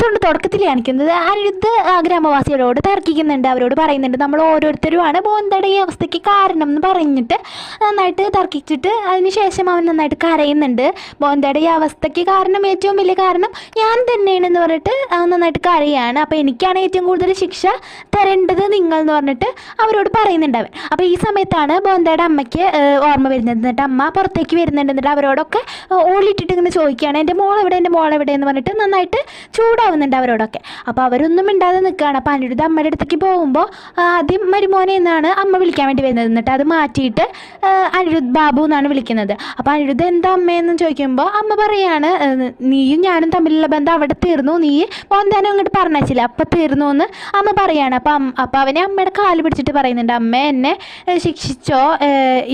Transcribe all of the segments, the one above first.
Episode തുടക്കത്തിൽ കാണിക്കുന്നത്. അനിരുദ്ധ് ഗ്രാമവാസികളോട് തർക്കിക്കുന്നുണ്ട്. അവരോട് പറയുന്നുണ്ട് നമ്മൾ ഓരോരുത്തരുമാണ്. ബോന്തയുടെ ഈ അവസ്ഥയ്ക്ക് കാരണം എന്ന് പറഞ്ഞിട്ട് നന്നായിട്ട് തർക്കിച്ചിട്ട് അതിനുശേഷം അവൻ നന്നായിട്ട് കരയുന്നുണ്ട്. ബോന്തയുടെ ഈ അവസ്ഥയ്ക്ക് കാരണം ഏറ്റവും വലിയ കാരണം ഞാൻ തന്നെയാണെന്ന് പറഞ്ഞിട്ട് നന്നായിട്ട് കരയാണ്. അപ്പോൾ എനിക്കാണ് ഏറ്റവും കൂടുതൽ ശിക്ഷ തരേണ്ടത് നിങ്ങൾ എന്ന് പറഞ്ഞിട്ട് അവരോട് പറയുന്നുണ്ട് അവൻ. അപ്പോൾ ഈ സമയത്താണ് ബോന്തയുടെ അമ്മയ്ക്ക് ഓർമ്മ വരുന്നത്. എന്നിട്ട് അമ്മ പുറത്തേക്ക് വരുന്നുണ്ട്. എന്നിട്ട് അവരോടൊക്കെ ഓളിട്ടിട്ട് ഇങ്ങനെ ചോദിക്കുകയാണ് എന്റെ മോൾ എവിടെ എന്റെ മോൾ എന്ന് പറഞ്ഞിട്ട് നന്നായിട്ട് ചൂടാവുന്നുണ്ട് അവരോടൊക്കെ. അപ്പോൾ അവരൊന്നും മിണ്ടാതെ നിൽക്കുകയാണ് അപ്പോൾ അനിരുദ്ധ അമ്മയുടെ അടുത്തേക്ക് പോകുമ്പോൾ ആദ്യം മരുമോനെ എന്നാണ് അമ്മ വിളിക്കാൻ വേണ്ടി വരുന്നത്. എന്നിട്ട് അത് മാറ്റിയിട്ട് അനിരുദ്ധ് ബാബു എന്നാണ് വിളിക്കുന്നത്. അപ്പോൾ അനിരുദ്ധ എന്താ അമ്മയെന്ന് ചോദിക്കുമ്പോൾ അമ്മ പറയാണ് നീയും ഞാനും തമ്മിലുള്ള ബന്ധം അവിടെ തീർന്നു. നീ മോന്താനം അങ്ങോട്ട് പറഞ്ഞില്ല അപ്പം തീർന്നു എന്ന് അമ്മ പറയാണ്. അപ്പം അപ്പം അവനെ അമ്മയുടെ കാൽ പിടിച്ചിട്ട് പറയുന്നുണ്ട് അമ്മ എന്നെ ശിക്ഷിച്ചോ?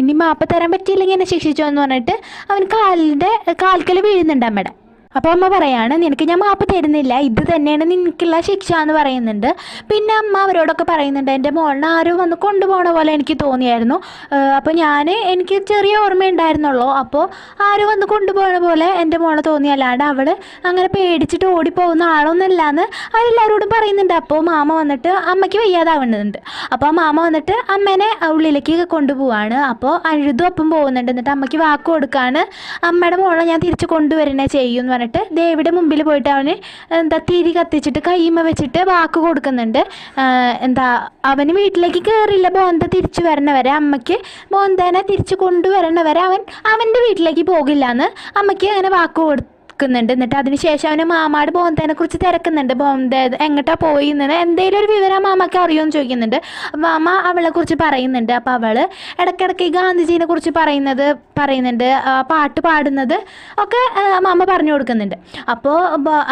ഇനി മാപ്പ് തരാൻ പറ്റിയില്ലെങ്കിൽ എന്നെ ശിക്ഷിച്ചോ? എന്ന് പറഞ്ഞിട്ട് അവൻ കാലിന്റെ കാൽക്കൽ വീഴുന്നുണ്ട് അമ്മയുടെ. അപ്പോൾ അമ്മ പറയാണ് നിനക്ക് ഞാൻ മാപ്പ് തരുന്നില്ല. ഇത് തന്നെയാണ് നിനക്കുള്ള ശിക്ഷ എന്ന് പറയുന്നുണ്ട്. പിന്നെ അമ്മ അവരോടൊക്കെ പറയുന്നുണ്ട് എന്റെ മോളിനെ ആരും വന്ന് കൊണ്ടുപോകണ പോലെ എനിക്ക് തോന്നിയായിരുന്നു. അപ്പോൾ ഞാൻ എനിക്ക് ചെറിയ ഓർമ്മയുണ്ടായിരുന്നുള്ളൂ. അപ്പോൾ ആരും വന്ന് കൊണ്ടുപോകണ പോലെ എന്റെ മോളെ തോന്നി. അല്ലാണ്ട് അവൾ അങ്ങനെ പേടിച്ചിട്ട് ഓടിപ്പോകുന്ന ആളൊന്നുമല്ല എന്ന് അവരെല്ലാവരോടും പറയുന്നുണ്ട്. അപ്പോൾ മാമ വന്നിട്ട് അമ്മയ്ക്ക് വയ്യാതാവുന്നുണ്ട്. അപ്പോൾ മാമ വന്നിട്ട് അമ്മേനെ ഉള്ളിലേക്ക് കൊണ്ടുപോവാണ്. അപ്പോൾ അഴുതും ഒപ്പം പോകുന്നുണ്ട്. എന്നിട്ട് അമ്മയ്ക്ക് വാക്ക് കൊടുക്കാണ്. അമ്മയുടെ മോളെ ഞാൻ തിരിച്ച് കൊണ്ടുവരണേ ചെയ്യും എന്ന് പറഞ്ഞിട്ട് ദേവിയുടെ മുമ്പിൽ പോയിട്ട് അവന് എന്താ തിരി കത്തിച്ചിട്ട് കൈമ വെച്ചിട്ട് വാക്ക് കൊടുക്കുന്നുണ്ട്. എന്താ അവന് വീട്ടിലേക്ക് കയറില്ല ബോന്ത തിരിച്ചു വരണവരെ അമ്മയ്ക്ക് ബോന്തേനെ തിരിച്ചു കൊണ്ടുവരണവരെ അവൻ അവന്റെ വീട്ടിലേക്ക് പോകില്ല എന്ന് അമ്മയ്ക്ക് അങ്ങനെ വാക്ക് കൊടുത്തു ക്കുന്നുണ്ട് എന്നിട്ട് അതിനുശേഷം അവന് മാമാട് ബോന്തേനെ കുറിച്ച് തിരക്കുന്നുണ്ട്. ബോന്തേ എങ്ങോട്ടാ പോയി എന്ന്. എന്തെങ്കിലും ഒരു വിവരം മാമക്ക് അറിയുമെന്ന് ചോദിക്കുന്നുണ്ട്. മാമ അവളെ കുറിച്ച് പറയുന്നുണ്ട്. അപ്പോൾ അവൾ ഇടയ്ക്കിടയ്ക്ക് ഈ ഗാന്ധിജീനെ കുറിച്ച് പറയുന്നത് പറയുന്നുണ്ട്. പാട്ട് പാടുന്നത് ഒക്കെ മാമ പറഞ്ഞു കൊടുക്കുന്നുണ്ട്. അപ്പോൾ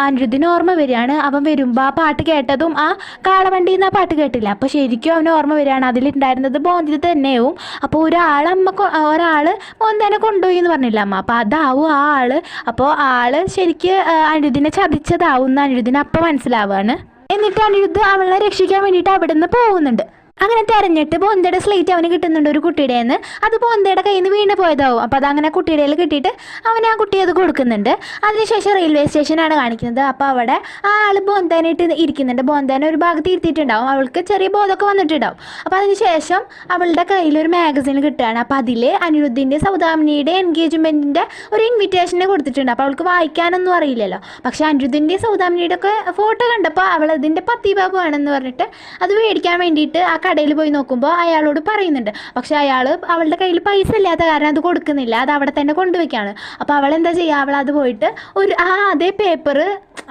അനിരുദ്ധിന് ഓർമ്മ വരികയാണ്. അവൻ വരുമ്പോൾ ആ പാട്ട് കേട്ടതും ആ കാളവണ്ടിയിൽ നിന്ന് ആ പാട്ട് കേട്ടില്ല. അപ്പോൾ ശരിക്കും അവന് ഓർമ്മ വരികയാണ്. അതിലുണ്ടായിരുന്നത് ബോന്തി തന്നെയാവും. അപ്പോൾ ഒരാൾ അമ്മ ഒരാൾ ബോന്തേനെ കൊണ്ടുപോയി എന്ന് പറഞ്ഞില്ല അമ്മ. അപ്പോൾ അതാവും ആ ആൾ. അപ്പോൾ ആൾ ശരിക്ക് അനിരുദ്ധിനെ ചതിച്ചതാവും എന്ന് അനിരുദ്ധിന് അപ്പം മനസ്സിലാവാണ്. എന്നിട്ട് അനിരുദ്ധ് അവളെ രക്ഷിക്കാൻ വേണ്ടിയിട്ട് അവിടെ നിന്ന് പോകുന്നുണ്ട്. അങ്ങനെ തെരഞ്ഞിട്ട് ബോന്തയുടെ സ്ലേറ്റ് അവന് കിട്ടുന്നുണ്ട് ഒരു കുട്ടിയുടെ നിന്ന് അത് ബോന്തയുടെ കയ്യിൽ നിന്ന് വീണ് പോയതാവും. അപ്പോൾ അതങ്ങനെ കുട്ടിയുടെ കിട്ടിയിട്ട് അവൻ ആ കുട്ടി അത് കൊടുക്കുന്നുണ്ട്. അതിനുശേഷം റെയിൽവേ സ്റ്റേഷനാണ് കാണിക്കുന്നത്. അപ്പോൾ അവിടെ ആ ആൾ ബോന്തേനായിട്ട് ഇരിക്കുന്നുണ്ട്. ബോന്തേനെ ഒരു ഭാഗത്ത് ഇരുത്തിയിട്ടുണ്ടാവും. അവൾക്ക് ചെറിയ ബോധമൊക്കെ വന്നിട്ടുണ്ടാവും. അപ്പോൾ അതിനുശേഷം അവളുടെ കയ്യിൽ ഒരു മാഗസിൻ കിട്ടുകയാണ്. അപ്പോൾ അതിൽ അനിരുദ്ധിന്റെ സൗദാമിനിയുടെ എൻഗേജ്മെന്റിന്റെ ഒരു ഇൻവിറ്റേഷനെ കൊടുത്തിട്ടുണ്ട്. അപ്പോൾ അവൾക്ക് വായിക്കാനൊന്നും അറിയില്ലല്ലോ. പക്ഷേ അനിരുദ്ധിന്റെ സൗദാമിനിയുടെ ഒക്കെ ഫോട്ടോ കണ്ടപ്പോൾ അവൾ അതിന്റെ പത്തി ബാബു ആണെന്ന് പറഞ്ഞിട്ട് അത് മേടിക്കാൻ വേണ്ടിയിട്ട് ആ കടയിൽ പോയി നോക്കുമ്പോൾ അയാളോട് പറയുന്നുണ്ട്. പക്ഷേ അയാൾ അവളുടെ കയ്യിൽ പൈസ ഇല്ലാത്ത കാരണം അത് കൊടുക്കുന്നില്ല. അത് അവിടെ തന്നെ കൊണ്ടുവയ്ക്കുകയാണ് അപ്പോൾ അവൾ എന്താ ചെയ്യുക അവൾ അത് പോയിട്ട് ഒരു ആ അതേ പേപ്പർ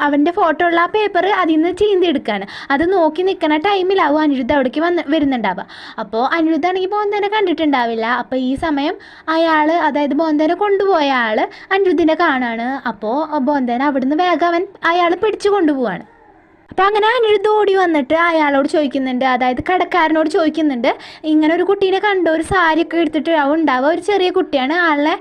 അവന്റെ ഫോട്ടോ ഉള്ള ആ പേപ്പർ അതിൽ നിന്ന് ചീന്തി എടുക്കുകയാണ് അത് നോക്കി നിൽക്കുന്ന ടൈമിലാവും അനിരുദ്ധ അവിടേക്ക് വന്ന് വരുന്നുണ്ടാവുക. അപ്പോൾ അനിരുദ്ധ ആണെങ്കിൽ ബോന്തനെ കണ്ടിട്ടുണ്ടാവില്ല. അപ്പോൾ ഈ സമയം അയാൾ അതായത് ബോന്തനെ കൊണ്ടുപോയ ആൾ അനിരുദ്ധിനെ കാണാണ്. അപ്പോൾ ബോന്തനെ അവിടുന്ന് വേഗം അവൻ അയാൾ പിടിച്ചു കൊണ്ടുപോവാണ്. അപ്പോൾ അങ്ങനെ അനിരുദ്ധ ഓടി വന്നിട്ട് അയാളോട് ചോദിക്കുന്നുണ്ട്. അതായത് കടക്കാരനോട് ചോദിക്കുന്നുണ്ട്. ഇങ്ങനെ ഒരു കുട്ടീനെ കണ്ടോ. ഒരു സാരിയൊക്കെ എടുത്തിട്ട് ഉണ്ടാവുക. ഒരു ചെറിയ കുട്ടിയാണ്. ആളെ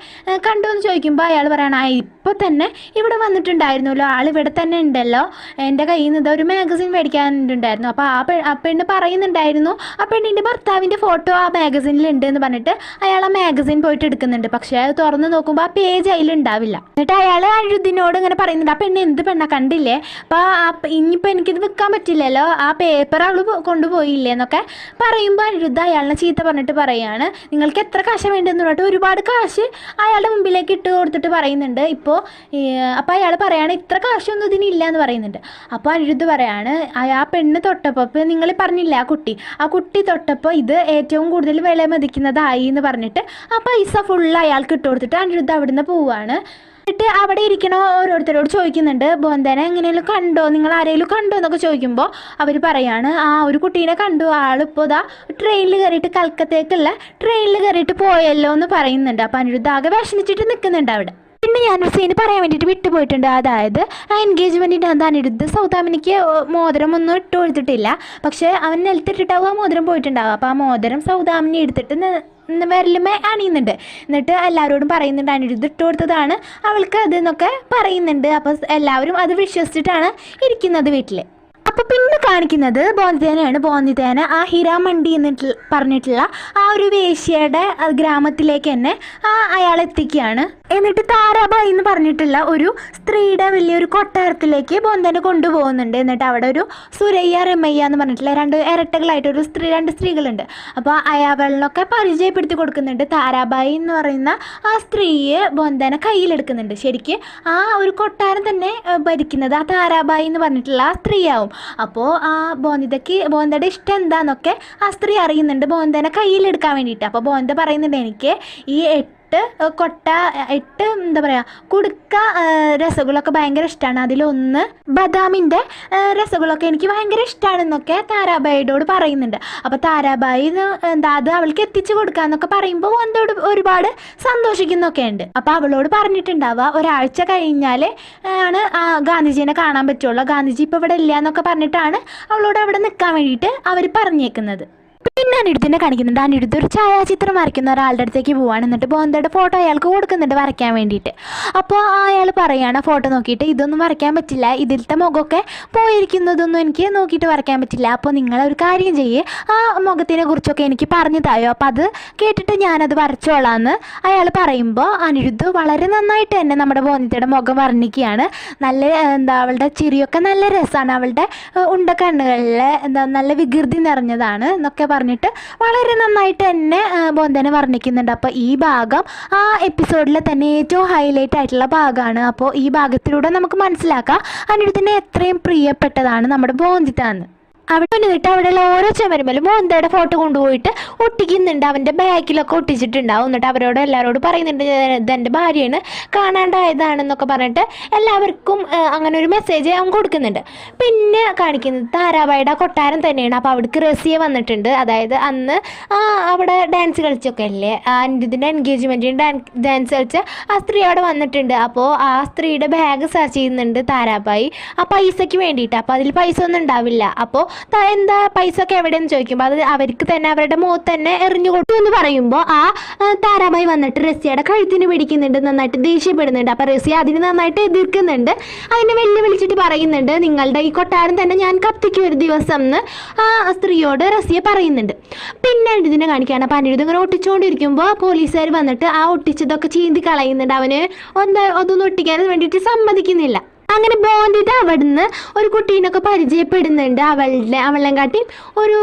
കണ്ടോ എന്ന് ചോദിക്കുമ്പോൾ അയാൾ പറയണം ആ ഇപ്പോൾ തന്നെ ഇവിടെ വന്നിട്ടുണ്ടായിരുന്നല്ലോ. ആൾ ഇവിടെ തന്നെ ഉണ്ടല്ലോ. എന്റെ കയ്യിൽ നിന്ന് ഒരു മാഗസിൻ മേടിക്കാനുണ്ടായിരുന്നു. അപ്പോൾ ആ പെ ആ പെണ്ണ് പറയുന്നുണ്ടായിരുന്നു ആ പെണ്ണിന്റെ ഭർത്താവിന്റെ ഫോട്ടോ ആ മാഗസിനിൽ ഉണ്ട് എന്ന് പറഞ്ഞിട്ട് അയാൾ ആ മാഗസിൻ പോയിട്ട് എടുക്കുന്നുണ്ട്. പക്ഷേ അത് തുറന്ന് നോക്കുമ്പോൾ ആ പേജ് അതിലുണ്ടാവില്ല എന്നിട്ട് അയാൾ അനിരുദ്ധിനോട് ഇങ്ങനെ പറയുന്നുണ്ട് ആ പെണ്ണ് എന്ത് പെണ്ണ കണ്ടില്ലേ? അപ്പോൾ ഇനിയിപ്പോൾ എനിക്കിത് വെക്കാൻ പറ്റില്ലല്ലോ. ആ പേപ്പർ അവൾ കൊണ്ടുപോയില്ലേ എന്നൊക്കെ പറയുമ്പോൾ അനിരുദ്ധ അയാളിനെ ചീത്ത പറഞ്ഞിട്ട് പറയാണ്. നിങ്ങൾക്ക് എത്ര കാശ വേണ്ടെന്ന് പറഞ്ഞിട്ട് ഒരുപാട് കാശ് അയാളുടെ മുമ്പിലേക്ക് ഇട്ട് കൊടുത്തിട്ട് പറയുന്നുണ്ട്. ഇപ്പോൾ അപ്പോൾ അയാൾ പറയാണ് ഇത്ര കാശൊന്നും ഇതിനില്ല എന്ന് പറയുന്നുണ്ട്. അപ്പോൾ അനിരുദ്ധ പറയാണ് ആ പെണ്ണ് തൊട്ടപ്പോൾ ഇപ്പോൾ നിങ്ങൾ പറഞ്ഞില്ല ആ കുട്ടി? ആ കുട്ടി തൊട്ടപ്പോൾ ഇത് ഏറ്റവും കൂടുതൽ വില മതിക്കുന്നതായി എന്ന് പറഞ്ഞിട്ട് ആ പൈസ ഫുള്ള് അയാൾക്ക് ഇട്ട് കൊടുത്തിട്ട് അനിരുദ്ധ അവിടുന്ന് പോവാണ്. എന്നിട്ട് അവിടെ ഇരിക്കണ ഓരോരുത്തരോട് ചോദിക്കുന്നുണ്ട് ബോന്ധന എങ്ങനെയെങ്കിലും കണ്ടോ? നിങ്ങൾ ആരെങ്കിലും കണ്ടോ? എന്നൊക്കെ ചോദിക്കുമ്പോൾ അവർ പറയാണ് ആ ഒരു കുട്ടീനെ കണ്ടു. ആളിപ്പോൾ ഇതാ ട്രെയിനിൽ കയറിയിട്ട് കൽക്കത്തേക്കുള്ള ട്രെയിനിൽ കയറിയിട്ട് പോയല്ലോ എന്ന് പറയുന്നുണ്ട്. അപ്പോൾ അനിരുദ്ധ ആകെ വിഷമിച്ചിട്ട് നിൽക്കുന്നുണ്ട് അവിടെ. പിന്നെ ഞാനൊരു സീന് പറയാൻ വേണ്ടിയിട്ട് വിട്ടുപോയിട്ടുണ്ട്. അതായത് ആ എൻഗേജ്മെന്റിന്റെ അത് അനിരുദ്ധ സൗദാമിനിക്ക് മോതിരം ഒന്നും ഇട്ട് കൊടുത്തിട്ടില്ല. പക്ഷേ അവൻ നിലത്തിട്ടിട്ടാവും ആ മോതിരം പോയിട്ടുണ്ടാവും അപ്പോൾ ആ മോതിരം സൗദാമിനി എടുത്തിട്ട് വരലുമേ അണിയുന്നുണ്ട്. എന്നിട്ട് എല്ലാവരോടും പറയുന്നുണ്ട് അനിരുദ്ധ ഇട്ട് കൊടുത്തതാണ്. അവൾക്ക് അതെന്നൊക്കെ പറയുന്നുണ്ട്. അപ്പോൾ എല്ലാവരും അത് വിശ്വസിച്ചിട്ടാണ് ഇരിക്കുന്നത് വീട്ടിൽ അപ്പോൾ പിന്നെ കാണിക്കുന്നത് ബോന്തിതേനയാണ് ബോന്തിതേന ആ ഹിരാമണ്ടി എന്നിട്ട് പറഞ്ഞിട്ടുള്ള ആ ഒരു വേശ്യയുടെ ഗ്രാമത്തിലേക്ക് തന്നെ ആ അയാൾ എത്തിക്കുകയാണ് എന്നിട്ട് താരാബായി എന്ന് പറഞ്ഞിട്ടുള്ള ഒരു സ്ത്രീയുടെ വലിയൊരു കൊട്ടാരത്തിലേക്ക് ബോന്തനെ കൊണ്ടുപോകുന്നുണ്ട്. എന്നിട്ട് അവിടെ ഒരു സുരയ്യ രമയ്യ എന്ന് പറഞ്ഞിട്ടുള്ള രണ്ട് ഇരട്ടകളായിട്ട് ഒരു സ്ത്രീ രണ്ട് സ്ത്രീകളുണ്ട്. അപ്പോൾ അയാവളിനൊക്കെ പരിചയപ്പെടുത്തി കൊടുക്കുന്നുണ്ട് താരാബായി എന്ന് പറയുന്ന ആ സ്ത്രീയെ ബോന്തനെ കയ്യിലെടുക്കുന്നുണ്ട്. ശരിക്ക് ആ ഒരു കൊട്ടാരം തന്നെ ഭരിക്കുന്നത് ആ താരാബായി എന്ന് പറഞ്ഞിട്ടുള്ള ആ സ്ത്രീയാവും. അപ്പോൾ ആ ബോന്തിതയ്ക്ക് ബോന്തയുടെ ഇഷ്ടം എന്താന്നൊക്കെ ആ സ്ത്രീ അറിയുന്നുണ്ട് ബോന്തനെ കയ്യിലെടുക്കാൻ വേണ്ടിയിട്ട്. അപ്പോൾ ബോന്ത പറയുന്നുണ്ട് എനിക്ക് ഈ എട്ട് എട്ട് കൊട്ട എട്ട് എന്താ പറയുക കുടുക്ക രസഗുളൊക്കെ ഭയങ്കര ഇഷ്ടമാണ് അതിലൊന്ന് ബദാമിന്റെ രസഗുളൊക്കെ എനിക്ക് ഭയങ്കര ഇഷ്ടമാണെന്നൊക്കെ താരാബായിയോട് പറയുന്നുണ്ട്. അപ്പോൾ താരാബായി എന്താ അത് അവൾക്ക് എത്തിച്ചു കൊടുക്കാന്നൊക്കെ പറയുമ്പോൾ എന്തോട് ഒരുപാട് സന്തോഷിക്കുന്നൊക്കെ ഉണ്ട്. അപ്പോൾ അവളോട് പറഞ്ഞിട്ടുണ്ടാവുക ഒരാഴ്ച കഴിഞ്ഞാൽ ആണ് ഗാന്ധിജീനെ കാണാൻ പറ്റുള്ളൂ. ഗാന്ധിജി ഇപ്പോൾ ഇവിടെ ഇല്ല എന്നൊക്കെ പറഞ്ഞിട്ടാണ് അവളോട് അവിടെ നിൽക്കാൻ വേണ്ടിയിട്ട് അവർ പറഞ്ഞേക്കുന്നത്. പിന്നെ അനിരുദ്ധിനെ കാണിക്കുന്നുണ്ട്. അനിരുദ്ധ ഒരു ഛായാചിത്രം വരയ്ക്കുന്ന ഒരാളുടെ അടുത്തേക്ക് പോവാണ്. എന്നിട്ട് ബോന്തയുടെ ഫോട്ടോ അയാൾക്ക് കൊടുക്കുന്നുണ്ട് വരയ്ക്കാൻ വേണ്ടിയിട്ട്. അപ്പോൾ അയാൾ പറയുകയാണ് ഫോട്ടോ നോക്കിയിട്ട് ഇതൊന്നും വരയ്ക്കാൻ പറ്റില്ല. ഇതിലത്തെ മുഖമൊക്കെ പോയിരിക്കുന്നതൊന്നും എനിക്ക് നോക്കിയിട്ട് വരയ്ക്കാൻ പറ്റില്ല. അപ്പോൾ നിങ്ങളൊരു കാര്യം ചെയ്യേ. ആ മുഖത്തിനെ കുറിച്ചൊക്കെ എനിക്ക് പറഞ്ഞു തായോ. അപ്പോൾ അത് കേട്ടിട്ട് ഞാനത് വരച്ചോളാന്ന് അയാൾ പറയുമ്പോൾ അനിരുദ്ധ് വളരെ നന്നായിട്ട് തന്നെ നമ്മുടെ ബോന്തിയുടെ മുഖം വർണിക്കുകയാണ്. നല്ല എന്താ അവളുടെ ചിരിയൊക്കെ നല്ല രസമാണ് അവളുടെ ഉണ്ട കണ്ണുകളിലെ എന്താ നല്ല വികൃതി നിറഞ്ഞതാണ് എന്നൊക്കെ പറഞ്ഞിട്ട് വളരെ നന്നായിട്ട് തന്നെ ബോന്തനെ വർണിക്കുന്നുണ്ട്. അപ്പോൾ ഈ ഭാഗം ആ എപ്പിസോഡിലെ തന്നെ ഏറ്റവും ഹൈലൈറ്റ് ആയിട്ടുള്ള ഭാഗമാണ്. അപ്പോൾ ഈ ഭാഗത്തിലൂടെ നമുക്ക് മനസ്സിലാക്കാം അനിരുദ്ധിനെ എത്രയും പ്രിയപ്പെട്ടതാണ് നമ്മുടെ ബോന്തിത്താന്ന് അവിടെ നിന്നിട്ട് അവിടെയുള്ള ഓരോ ചുമരുമലും മോന്തയുടെ ഫോട്ടോ കൊണ്ടുപോയിട്ട് ഒട്ടിക്കുന്നുണ്ട്. അവന്റെ ബാഗിലൊക്കെ ഒട്ടിച്ചിട്ടുണ്ടാവും. എന്നിട്ട് അവരോട് എല്ലാവരോടും പറയുന്നുണ്ട് ഇതെന്റെ ഭാര്യയാണ് കാണാണ്ടായതാണെന്നൊക്കെ പറഞ്ഞിട്ട് എല്ലാവർക്കും അങ്ങനെ ഒരു മെസ്സേജ് അവൻ കൊടുക്കുന്നുണ്ട്. പിന്നെ കാണിക്കുന്നത് താരാബായിയുടെ കൊട്ടാരം തന്നെയാണ്. അപ്പോൾ അവിടേക്ക് റസിയ വന്നിട്ടുണ്ട്. അതായത് അന്ന് അവിടെ ഡാൻസ് കളിച്ചൊക്കെ അല്ലേ? ഇതിന്റെ എൻഗേജ്മെന്റിന് ഡാൻസ് കളിച്ച ആ സ്ത്രീ അവിടെ വന്നിട്ടുണ്ട്. അപ്പോൾ ആ സ്ത്രീയുടെ ബാഗ് സെർച്ച് ചെയ്യുന്നുണ്ട് താരാബായി. ആ പൈസയ്ക്ക് വേണ്ടിയിട്ട്. അപ്പോൾ അതിൽ പൈസ ഒന്നും ഉണ്ടാവില്ല. അപ്പോൾ എന്താ പൈസ ഒക്കെ എവിടെയെന്ന് ചോദിക്കുമ്പോൾ അത് അവർക്ക് തന്നെ അവരുടെ മുഖത്ത് തന്നെ എറിഞ്ഞു കൊടുത്തു എന്ന് പറയുമ്പോൾ ആ താരാബായി വന്നിട്ട് റസിയയുടെ കഴുത്തിന് പിടിക്കുന്നുണ്ട് നന്നായിട്ട് ദേഷ്യപ്പെടുന്നുണ്ട്. അപ്പോൾ റസിയ അതിന് നന്നായിട്ട് എതിർക്കുന്നുണ്ട്. അതിനെ വെല്ലുവിളിച്ചിട്ട് പറയുന്നുണ്ട് നിങ്ങളുടെ ഈ കൊട്ടാരം തന്നെ ഞാൻ കത്തിക്കും ഒരു ദിവസം എന്ന് ആ സ്ത്രീയോട് റസിയ പറയുന്നുണ്ട്. പിന്നെ ഇതിനെ കാണിക്കുകയാണ് അപ്പോൾ അനിരുദ്ധ ഇങ്ങനെ ഒട്ടിച്ചുകൊണ്ടിരിക്കുമ്പോൾ പോലീസുകാർ വന്നിട്ട് ആ ഒട്ടിച്ചതൊക്കെ ചീന്തി കളയുന്നുണ്ട്. അവന് ഒന്ന് അതൊന്നും ഒട്ടിക്കാൻ വേണ്ടിയിട്ട് സമ്മതിക്കുന്നില്ല. അങ്ങനെ ബോന്തിത അവിടുന്ന് ഒരു കുട്ടീനൊക്കെ പരിചയപ്പെടുന്നുണ്ട് അവളുടെ അവളെ കാട്ടി ഒരു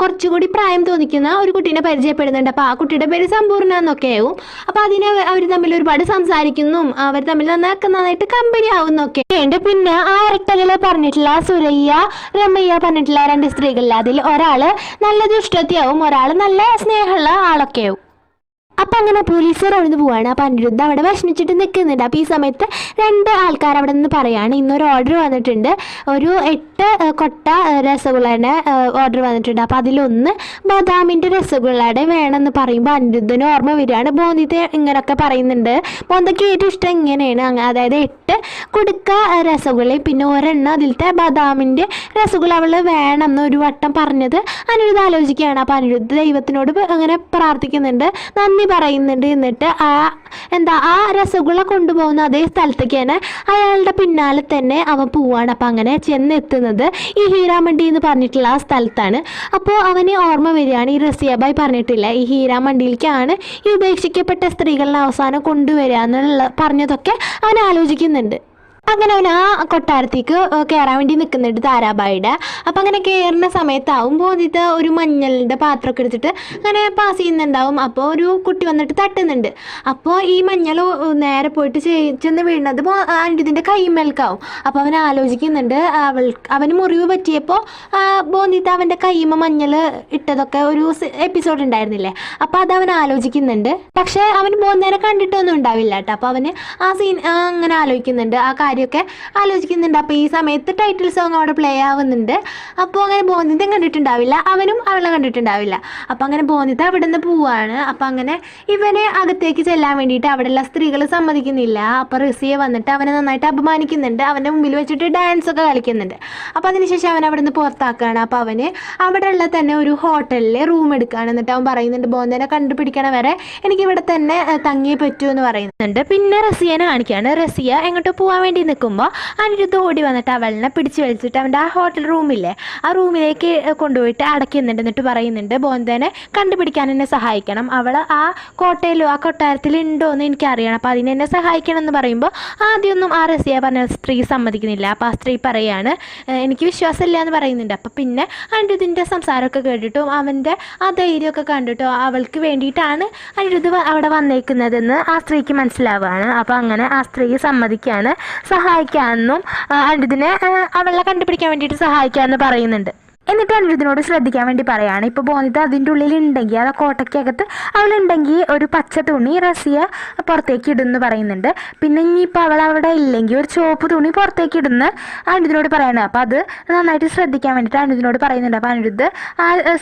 കുറച്ചുകൂടി പ്രായം തോന്നിക്കുന്ന ഒരു കുട്ടീനെ പരിചയപ്പെടുന്നുണ്ട്. അപ്പോൾ ആ കുട്ടിയുടെ പേര് സമ്പൂർണ എന്നൊക്കെ ആവും. അപ്പോൾ അതിനെ അവർ തമ്മിൽ ഒരുപാട് സംസാരിക്കുന്നു. അവർ തമ്മിൽ നന്നാക്കി നന്നായിട്ട് കമ്പനി ആവുന്നൊക്കെ ഉണ്ട് പിന്നെ ആ ഇരട്ടകൾ പറഞ്ഞിട്ടുള്ള സുരയ്യ രമയ്യ പറഞ്ഞിട്ടുള്ള രണ്ട് സ്ത്രീകളിൽ അതിൽ ഒരാൾ നല്ല ദുഷ്ടത്തിയാവും ഒരാൾ നല്ല സ്നേഹമുള്ള ആളൊക്കെ ആവും. അപ്പം അങ്ങനെ പോലീസുകാർ അവിടുന്ന് പോവാണ്. അപ്പൊ അനിരുദ്ധ അവിടെ വിഷമിച്ചിട്ട് നിൽക്കുന്നുണ്ട് അപ്പോൾ ഈ സമയത്ത് രണ്ട് ആൾക്കാർ അവിടെ നിന്ന് പറയാണ് ഇന്നൊരു ഓർഡർ വന്നിട്ടുണ്ട്. ഒരു എട്ട് കൊട്ട രസഗുളയുടെ ഓർഡർ വന്നിട്ടുണ്ട്. അപ്പോൾ അതിലൊന്ന് ബദാമിന്റെ രസഗുളയുടെ വേണമെന്ന് പറയുമ്പോൾ അനിരുദ്ധന് ഓർമ്മ വരികയാണ്. ബോന്തിത്തെ ഇങ്ങനെയൊക്കെ പറയുന്നുണ്ട്. ബോന്തയ്ക്ക് ഏറ്റവും ഇഷ്ടം ഇങ്ങനെയാണ്. അതായത് എട്ട് കുടുക്ക രസഗുളയും പിന്നെ ഒരെണ്ണം അതിലത്തെ ബദാമിന്റെ രസഗുള അവൾ വേണമെന്ന് ഒരു വട്ടം പറഞ്ഞത് അനിരുദ്ധ ആലോചിക്കുകയാണ്. അപ്പോൾ അനിരുദ്ധ ദൈവത്തിനോട് അങ്ങനെ പ്രാർത്ഥിക്കുന്നുണ്ട്. നന്ദി പറയുന്നുണ്ട് എന്നിട്ട് ആ എന്താ ആ രസഗുള കൊണ്ടുപോകുന്ന അതേ സ്ഥലത്തേക്ക് തന്നെ അയാളുടെ പിന്നാലെ തന്നെ അവൻ പോവാണ്. അപ്പം അങ്ങനെ ചെന്നെത്തുന്നത് ഈ ഹീരാമണ്ടി എന്ന് പറഞ്ഞിട്ടുള്ള ആ സ്ഥലത്താണ്. അപ്പോൾ അവന് ഓർമ്മ വരികയാണ് ഈ റസിയാബായി പറഞ്ഞിട്ടില്ല ഈ ഹീരാമണ്ടിയിലേക്കാണ് ഈ ഉപേക്ഷിക്കപ്പെട്ട സ്ത്രീകളെ അവസാനം കൊണ്ടുവരിക എന്നുള്ള പറഞ്ഞതൊക്കെ അവൻ ആലോചിക്കുന്നുണ്ട്. അങ്ങനെ അവൻ ആ കൊട്ടാരത്തേക്ക് കയറാൻ വേണ്ടി നിൽക്കുന്നുണ്ട് താരാബായിയുടെ. അപ്പം അങ്ങനെ കയറുന്ന സമയത്താവും ബോധിത ഒരു മഞ്ഞളിന്റെ പാത്രമൊക്കെ എടുത്തിട്ട് അങ്ങനെ പാസ് ചെയ്യുന്നുണ്ടാവും. അപ്പോൾ ഒരു കുട്ടി വന്നിട്ട് തട്ടുന്നുണ്ട്. അപ്പോൾ ഈ മഞ്ഞൾ നേരെ പോയിട്ട് ചെന്ന് വീഴുന്നത് ആന്റിതിന്റെ കൈമേൽക്കാവും. അപ്പോൾ അവൻ ആലോചിക്കുന്നുണ്ട് അവൾ അവന് മുറിവ് പറ്റിയപ്പോൾ ബോന്ദിത അവന്റെ കൈമ മഞ്ഞൾ ഇട്ടതൊക്കെ ഒരു എപ്പിസോഡ് ഉണ്ടായിരുന്നില്ലേ? അപ്പോൾ അത് അവൻ ആലോചിക്കുന്നുണ്ട്. പക്ഷേ അവൻ പോകുന്നേരെ കണ്ടിട്ടൊന്നും ഉണ്ടാവില്ല കേട്ടോ. അപ്പോൾ അവന് ആ സീൻ അങ്ങനെ ആലോചിക്കുന്നുണ്ട്. ആ കാര്യമൊക്കെ ആലോചിക്കുന്നുണ്ട്. അപ്പോൾ ഈ സമയത്ത് ടൈറ്റിൽ സോങ് അവിടെ പ്ലേ ആവുന്നുണ്ട്. അപ്പോൾ അങ്ങനെ ബോന്തിത്തം കണ്ടിട്ടുണ്ടാവില്ല. അവനും അവളെ കണ്ടിട്ടുണ്ടാവില്ല. അപ്പോൾ അങ്ങനെ ബോന്ദിത അവിടെ നിന്ന് പോവാണ്. അപ്പോൾ അങ്ങനെ ഇവനെ അകത്തേക്ക് ചെല്ലാൻ വേണ്ടിയിട്ട് അവിടെയുള്ള സ്ത്രീകൾ സമ്മതിക്കുന്നില്ല. അപ്പോൾ റിസിയെ വന്നിട്ട് അവനെ നന്നായിട്ട് അപമാനിക്കുന്നുണ്ട്. അവന്റെ മുമ്പിൽ വെച്ചിട്ട് ഡാൻസ് ഒക്കെ കളിക്കുന്നുണ്ട്. അപ്പോൾ അതിനുശേഷം അവൻ അവിടെ നിന്ന് പുറത്താക്കുകയാണ് അപ്പോൾ അവന് അവിടെയുള്ള തന്നെ ഒരു ഹോട്ടലിൽ റൂം എടുക്കുകയാണ് എന്നിട്ട് അവൻ പറയുന്നുണ്ട് ബോന്ദനെ കണ്ടുപിടിക്കണ വരെ എനിക്ക് ഇവിടെ തന്നെ തങ്ങിയേ പറ്റൂ എന്ന് പറയുന്നുണ്ട്. പിന്നെ റസിയനെ കാണിക്കുകയാണ്. റസിയ എങ്ങോട്ട് പോകാൻ വേണ്ടി നിൽക്കുമ്പോൾ അനിരുദ്ധ ഓടി വന്നിട്ട് അവളിനെ പിടിച്ച് വലിച്ചിട്ട് അവന്റെ ആ ഹോട്ടൽ റൂമില്ലേ ആ റൂമിലേക്ക് കൊണ്ടുപോയിട്ട് അടയ്ക്കുന്നുണ്ട് എന്നിട്ട് പറയുന്നുണ്ട് ബോന്തനെ കണ്ടുപിടിക്കാൻ എന്നെ സഹായിക്കണം. അവൾ ആ കോട്ടയിലോ ആ കൊട്ടാരത്തിലുണ്ടോ എന്ന് എനിക്കറിയണം. അപ്പോൾ അതിനെ എന്നെ സഹായിക്കണം എന്ന് പറയുമ്പോൾ ആദ്യമൊന്നും ആ റസിയ പറഞ്ഞ സ്ത്രീ സമ്മതിക്കുന്നില്ല. അപ്പോൾ ആ സ്ത്രീ പറയാണ് എനിക്ക് വിശ്വാസമില്ല എന്ന് പറയുന്നുണ്ട്. അപ്പോൾ പിന്നെ അനിരുദ്ധിന്റെ സംസാരമൊക്കെ കേട്ടിട്ടും അവന്റെ ആ ധൈര്യമൊക്കെ കണ്ടിട്ടും അവൾക്ക് വേണ്ടിയിട്ടാണ് അനിരുദ്ധ അവിടെ വന്നേക്കുന്നതെന്ന് ആ സ്ത്രീക്ക് മനസ്സിലാവുകയാണ്. അപ്പോൾ അങ്ങനെ ആ സ്ത്രീ സമ്മതിക്കുകയാണ്. സഹായിക്കാമെന്നും അനിരുദ്ധിനെ അവളെ കണ്ടുപിടിക്കാൻ വേണ്ടിയിട്ട് സഹായിക്കാമെന്ന് പറയുന്നുണ്ട്. എന്നിട്ട് അനിരുദ്ധിനോട് ശ്രദ്ധിക്കാൻ വേണ്ടി പറയാണ് ഇപ്പോൾ ബോധിത അതിന്റെ ഉള്ളിൽ ഉണ്ടെങ്കിൽ അത് കോട്ടയ്ക്കകത്ത് അവളുണ്ടെങ്കിൽ ഒരു പച്ച തുണി റസിയ പുറത്തേക്ക് ഇടുന്നു പറയുന്നുണ്ട്. പിന്നെ ഇനിയിപ്പോൾ അവൾ അവിടെ ഇല്ലെങ്കിൽ ഒരു ചുവപ്പ് തുണി പുറത്തേക്ക് ഇടുന്ന അനിരുദ്ധിനോട് പറയാണ്. അപ്പോൾ അത് നന്നായിട്ട് ശ്രദ്ധിക്കാൻ വേണ്ടിയിട്ട് അനിരുദ്ധിനോട് പറയുന്നുണ്ട്. അപ്പോൾ അനിരുദ്ധ്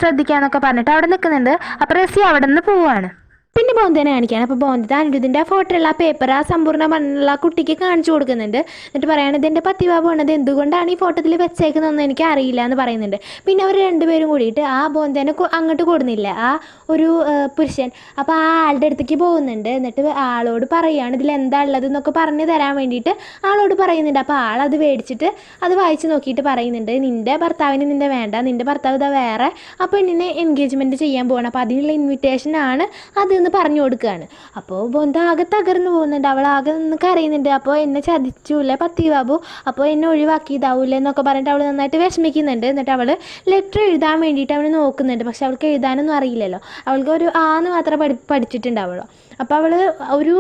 ശ്രദ്ധിക്കാന്നൊക്കെ പറഞ്ഞിട്ട് അവിടെ നിൽക്കുന്നുണ്ട്. അപ്പോൾ റസിയ അവിടെ നിന്ന് പോവാണ്. പിന്നെ ബോന്തിനെ കാണിക്കുകയാണ് അപ്പോൾ ബോന്തിത അനിരുദ്ധിന്റെ ഫോട്ടോയുള്ള ആ പേപ്പർ ആ സമ്പൂർണ മണ്ണുള്ള ആ കുട്ടിക്ക് കാണിച്ചു കൊടുക്കുന്നുണ്ട്. എന്നിട്ട് പറയാണ് ഇതിന്റെ പത്തിവാബ് ആണത് എന്തുകൊണ്ടാണ് ഈ ഫോട്ടോത്തിൽ വെച്ചേക്കുന്നതെന്ന് എനിക്ക് അറിയില്ല എന്ന് പറയുന്നുണ്ട്. പിന്നെ അവർ രണ്ടുപേരും കൂടിയിട്ട് ആ ബോന്തേനെ അങ്ങോട്ട് കൊടുന്നില്ല. ആ ഒരു പുരുഷൻ. അപ്പോൾ ആ ആളുടെ അടുത്തേക്ക് പോകുന്നുണ്ട്. എന്നിട്ട് ആളോട് പറയുകയാണ് ഇതിൽ എന്താ ഉള്ളത് എന്നൊക്കെ പറഞ്ഞു തരാൻ വേണ്ടിയിട്ട് ആളോട് പറയുന്നുണ്ട്. അപ്പോൾ ആളത് മേടിച്ചിട്ട് അത് വായിച്ച് നോക്കിയിട്ട് പറയുന്നുണ്ട് നിന്റെ ഭർത്താവിന് നിന്റെ വേണ്ട നിന്റെ ഭർത്താവ് ഇതാ വേറെ ആ പെണ്ണിനെ എൻഗേജ്മെന്റ് ചെയ്യാൻ പോകണം അപ്പോൾ അതിനുള്ള ഇൻവിറ്റേഷൻ ആണ് അത് എന്ന് പറഞ്ഞു കൊടുക്കുകയാണ് അപ്പോൾ ബോന്ത ആകെ തകർന്നു പോകുന്നുണ്ട്. അവൾ ആകെ നിന്ന് കരയുന്നുണ്ട്. അപ്പോൾ എന്നെ ചതിച്ചൂല്ലേ പത്തി ബാബു? അപ്പോൾ എന്നെ ഒഴിവാക്കിയതാവൂലേ എന്നൊക്കെ പറഞ്ഞിട്ട് അവൾ നന്നായിട്ട് വിഷമിക്കുന്നുണ്ട്. എന്നിട്ട് അവൾ ലെറ്റർ എഴുതാൻ വേണ്ടിയിട്ട് അവൾ നോക്കുന്നുണ്ട്. പക്ഷെ അവൾക്ക് എഴുതാനൊന്നും അറിയില്ലല്ലോ. അവൾക്ക് ഒരു ആന്ന് മാത്രമേ പഠി പഠിച്ചിട്ടുണ്ടാവുള്ളൂ അപ്പോൾ അവൾ ഒരു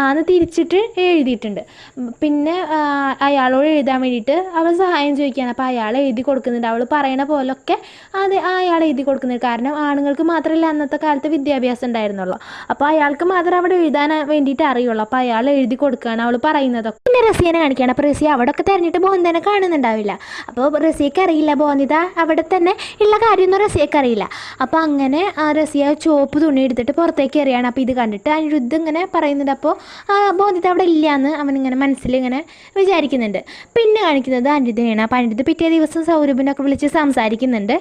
ആന്ന് തിരിച്ചിട്ട് എഴുതിയിട്ടുണ്ട്. പിന്നെ അയാളോട് എഴുതാൻ വേണ്ടിയിട്ട് അവൾ സഹായം ചോദിക്കുകയാണ്. അപ്പോൾ അയാൾ എഴുതി കൊടുക്കുന്നുണ്ട്. അവൾ പറയണ പോലൊക്കെ അത് അയാൾ എഴുതി കൊടുക്കുന്നുണ്ട്. കാരണം ആണുങ്ങൾക്ക് മാത്രമല്ല അന്നത്തെ കാലത്ത് വിദ്യാഭ്യാസം ഉണ്ടായിരുന്നുള്ളൂ. അപ്പോൾ അയാൾക്ക് മാത്രം അവിടെ എഴുതാൻ വേണ്ടിയിട്ട് അറിയുള്ളൂ. അപ്പോൾ അയാൾ എഴുതി കൊടുക്കുകയാണ് അവൾ പറയുന്നതൊക്കെ. പിന്നെ റസിയനെ കാണിക്കുകയാണ്. അപ്പോൾ റസിയ അവിടെ ഒക്കെ തിരഞ്ഞിട്ട് ബോന്ദനെ കാണുന്നുണ്ടാവില്ല. അപ്പോൾ റസിയക്ക് അറിയില്ല ബോന്നിത അവിടെ തന്നെ ഉള്ള കാര്യമൊന്നും റസിയക്ക് അറിയില്ല. അപ്പോൾ അങ്ങനെ റസിയ ചുവപ്പ് തുണി എടുത്തിട്ട് പുറത്തേക്ക് എറിയാണ്. അപ്പോൾ ഇത് കണ്ടിട്ട് അനിരുദ്ധ് ഇങ്ങനെ പറയുന്നുണ്ട്. അപ്പോൾ ബോധിത അവിടെ ഇല്ലയെന്ന് അവനിങ്ങനെ മനസ്സിൽ ഇങ്ങനെ വിചാരിക്കുന്നുണ്ട്. പിന്നെ കാണിക്കുന്നത് അനിരുദ്ധിനെയാണ്. അപ്പോൾ അനിരുദ്ധ് പിറ്റേ ദിവസം സൗരഭിനൊക്കെ വിളിച്ച് സംസാരിക്കുന്നുണ്ട്.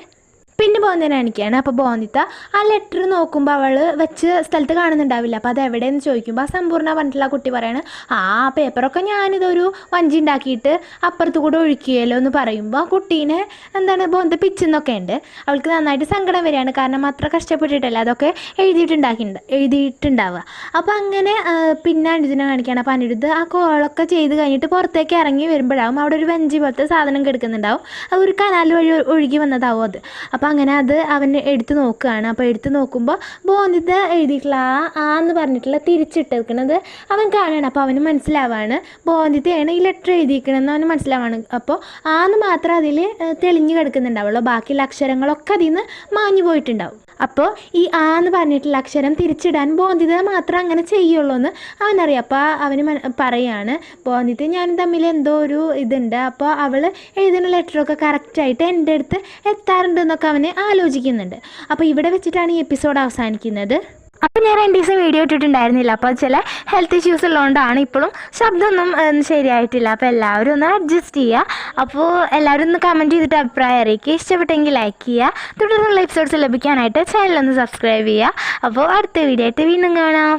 പിന്നെ ബോന്ദന കാണിക്കുകയാണ് അപ്പോൾ ബോന്ദിത്ത ആ ലെറ്റർ നോക്കുമ്പോൾ അവൾ വെച്ച് സ്ഥലത്ത് കാണുന്നുണ്ടാവില്ല. അപ്പോൾ അത് എവിടെയെന്ന് ചോദിക്കുമ്പോൾ ആ സമ്പൂർണ പറഞ്ഞിട്ടുള്ള കുട്ടി പറയാണ് ആ പേപ്പറൊക്കെ ഞാനിതൊരു വഞ്ചി ഉണ്ടാക്കിയിട്ട് അപ്പുറത്ത് കൂടെ ഒഴിക്കുകയല്ലോ എന്ന് പറയുമ്പോൾ ആ കുട്ടീനെ എന്താണ് ബോന്ത പിച്ചെന്നൊക്കെ ഉണ്ട്. അവൾക്ക് നന്നായിട്ട് സങ്കടം വരികയാണ്. കാരണം അത്ര കഷ്ടപ്പെട്ടിട്ടല്ല അതൊക്കെ എഴുതിയിട്ടുണ്ടാക്കിയിട്ടുണ്ട് എഴുതിയിട്ടുണ്ടാവുക. അപ്പോൾ അങ്ങനെ പിന്നെ അനിരുദ്ധിനെ കാണിക്കുകയാണ്. അപ്പോൾ അനിരുദ്ധ ആ കോളൊക്കെ ചെയ്ത് കഴിഞ്ഞിട്ട് പുറത്തേക്ക് ഇറങ്ങി വരുമ്പോഴാവും അവിടെ ഒരു വഞ്ചി പോലത്തെ സാധനം കിടക്കുന്നുണ്ടാവും. അത് ഒരു കനാൽ വഴി ഒഴുകി വന്നതാവും അത്. അപ്പോൾ അങ്ങനെ അത് അവൻ എടുത്ത് നോക്കുകയാണ്. അപ്പോൾ എടുത്ത് നോക്കുമ്പോൾ ബോന്തിത എഴുതിയിട്ടുള്ള ആ ആ എന്ന് പറഞ്ഞിട്ടുള്ള തിരിച്ചിട്ടിരിക്കുന്നത് അവൻ കാണുകയാണ്. അപ്പോൾ അവന് മനസ്സിലാവാണ് ബോന്തിതയാണ് ഈ ലെറ്റർ എഴുതിയിരിക്കണമെന്ന് അവന് മനസ്സിലാവാണ്. അപ്പോൾ ആ എന്ന് മാത്രം അതിൽ തെളിഞ്ഞു കിടക്കുന്നുണ്ടാവുള്ളൂ. ബാക്കിയുള്ള അക്ഷരങ്ങളൊക്കെ അതിൽ നിന്ന് മാഞ്ഞു പോയിട്ടുണ്ടാവും. അപ്പോൾ ഈ ആ എന്ന് പറഞ്ഞിട്ടുള്ള അക്ഷരം തിരിച്ചിടാൻ ബോന്തിത മാത്രം അങ്ങനെ ചെയ്യുള്ളൂ എന്ന് അവനറിയാം. അപ്പോൾ അവന് പറയാണ് ബോന്തിത ഞാനും തമ്മിൽ എന്തോ ഒരു ഇതുണ്ട്. അപ്പോൾ അവൾ എഴുതുന്ന ലെറ്ററൊക്കെ കറക്റ്റായിട്ട് എന്റെ അടുത്ത് എത്താറുണ്ട് എന്നൊക്കെ അവന് ആലോചിക്കുന്നുണ്ട്. അപ്പോൾ ഇവിടെ വെച്ചിട്ടാണ് ഈ എപ്പിസോഡ് അവസാനിക്കുന്നത്. അപ്പോൾ ഞാൻ രണ്ട് ദിവസം വീഡിയോ ഇട്ടിട്ടുണ്ടായിരുന്നില്ല. അപ്പോൾ ചില ഹെൽത്ത് ഇഷ്യൂസ് ഉള്ളതുകൊണ്ടാണ് ഇപ്പോഴും ശബ്ദമൊന്നും ശരിയായിട്ടില്ല. അപ്പോൾ എല്ലാവരും ഒന്ന് അഡ്ജസ്റ്റ് ചെയ്യുക അപ്പോൾ എല്ലാവരും ഒന്ന് കമന്റ് ചെയ്തിട്ട് അഭിപ്രായം അറിയിക്കുക ഇഷ്ടപ്പെട്ടെങ്കിൽ ലൈക്ക് ചെയ്യുക തുടർന്നുള്ള എപ്പിസോഡ്സ് ലഭിക്കാനായിട്ട് ചാനൽ ഒന്ന് സബ്സ്ക്രൈബ് ചെയ്യുക അപ്പോൾ അടുത്ത വീഡിയോ ആയിട്ട് വീണ്ടും കാണാം.